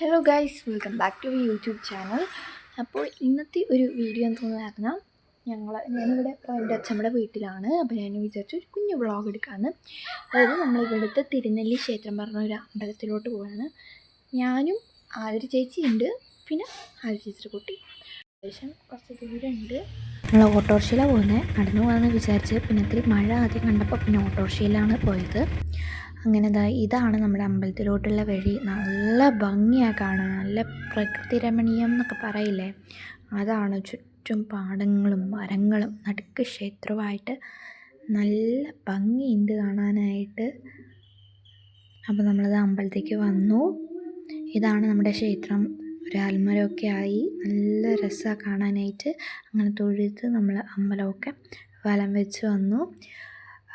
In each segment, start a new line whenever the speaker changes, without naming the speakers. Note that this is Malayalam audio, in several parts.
Hello guys welcome back to YouTube channel അപ്പോൾ ഇന്നത്തെ ഒരു വീഡിയോ എന്ന് പറഞ്ഞാൽ ഞങ്ങൾ ഞാനിവിടെ എന്റെ അച്ഛമ്മയുടെ വീട്ടിലാണ്. അപ്പോൾ ഞാൻ വിചാരിച്ചു ഒരു കുഞ്ഞു വ്ളോഗ് എടുക്കാമെന്ന് അതായത് നമ്മൾ ഇവിടുത്തെ തിരുനെല്ലി ക്ഷേത്രം പറഞ്ഞ ഒരു അമ്പലത്തിലോട്ട് പോവാണ്. ഞാനും ആതിര ചേച്ചി ഉണ്ട് പിന്നെ ആതിര ചേച്ചിയുടെ കുട്ടി. ഏകദേശം കുറച്ച് ദൂരമുണ്ട്. നമ്മൾ ഓട്ടോറിക്ഷയിലാണ് പോകുന്നത്. നടന്നു പോകാമെന്ന് വിചാരിച്ച് പിന്നെ ഇത്തിരി മഴ ആദ്യം കണ്ടപ്പോൾ പിന്നെ ഓട്ടോറിക്ഷയിലാണ് പോയത്. അങ്ങനെ ദാ ഇതാണ് നമ്മുടെ അമ്പലത്തിലോട്ടുള്ള വഴി. നല്ല ഭംഗിയാണ് കാണാൻ. നല്ല പ്രകൃതി രമണീയം എന്നൊക്കെ പറയില്ലേ? അതാണ് ചുറ്റും പാടങ്ങളും മരങ്ങളും നടുക്ക് ക്ഷേത്രമായിട്ട് നല്ല ഭംഗിയുണ്ട് കാണാനായിട്ട്. അപ്പോൾ നമ്മളത് അമ്പലത്തേക്ക് വന്നു. ഇതാണ് നമ്മുടെ ക്ഷേത്രം. ഒരു ആൽമരമൊക്കെ ആയി. നല്ല രസമാണ് കാണാനായിട്ട്. അങ്ങനെ തൊഴുത് നമ്മൾ അമ്പലമൊക്കെ വലം വെച്ച് വന്നു.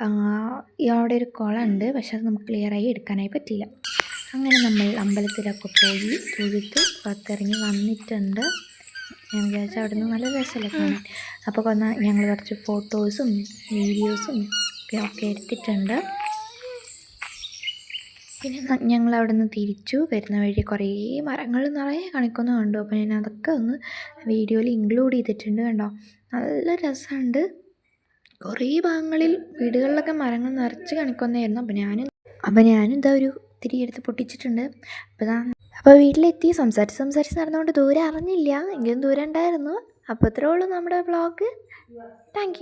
അവിടെ ഒരു കുളമുണ്ട്. പക്ഷെ അത് നമുക്ക് ക്ലിയറായി എടുക്കാനായി പറ്റിയില്ല അങ്ങനെ നമ്മൾ അമ്പലത്തിലൊക്കെ പോയി തൊഴുത്ത് പുറത്തിറങ്ങി വന്നിട്ടുണ്ട്. ഞാൻ വിചാരിച്ചു അവിടെ നിന്ന് നല്ല രസമല്ലേ കാണാൻ. അപ്പോൾ വന്ന ഞങ്ങൾ കുറച്ച് ഫോട്ടോസും വീഡിയോസും ഒക്കെ എടുത്തിട്ടുണ്ട്. പിന്നെ ഞങ്ങൾ അവിടെ നിന്ന് തിരിച്ചു. വരുന്ന വഴി കുറേ മരങ്ങൾ നിറയെ കണിക്കൊന്നും കണ്ടു. അപ്പോൾ ഞാൻ അതൊക്കെ ഒന്ന് വീഡിയോയിൽ ഇൻക്ലൂഡ് ചെയ്തിട്ടുണ്ട് കണ്ടോ. നല്ല രസമുണ്ട്. കുറേ ഭാഗങ്ങളിൽ വീടുകളിലൊക്കെ മരങ്ങൾ നിറച്ച് കണിക്കൊന്നായിരുന്നു അപ്പോൾ ഞാനും അപ്പോൾ ഞാനും ഇതാ ഒരു തിരി എടുത്ത് പൊട്ടിച്ചിട്ടുണ്ട്. അപ്പോൾ ഇതാ അപ്പോൾ വീട്ടിലെത്തി. സംസാരിച്ച് സംസാരിച്ച് നടന്നുകൊണ്ട് ദൂരെ അറിഞ്ഞില്ല. എങ്കിലും ദൂരം ഉണ്ടായിരുന്നു. അപ്പോൾ ഇത്രേ ഉള്ളൂ നമ്മുടെ വ്ളോഗ് താങ്ക്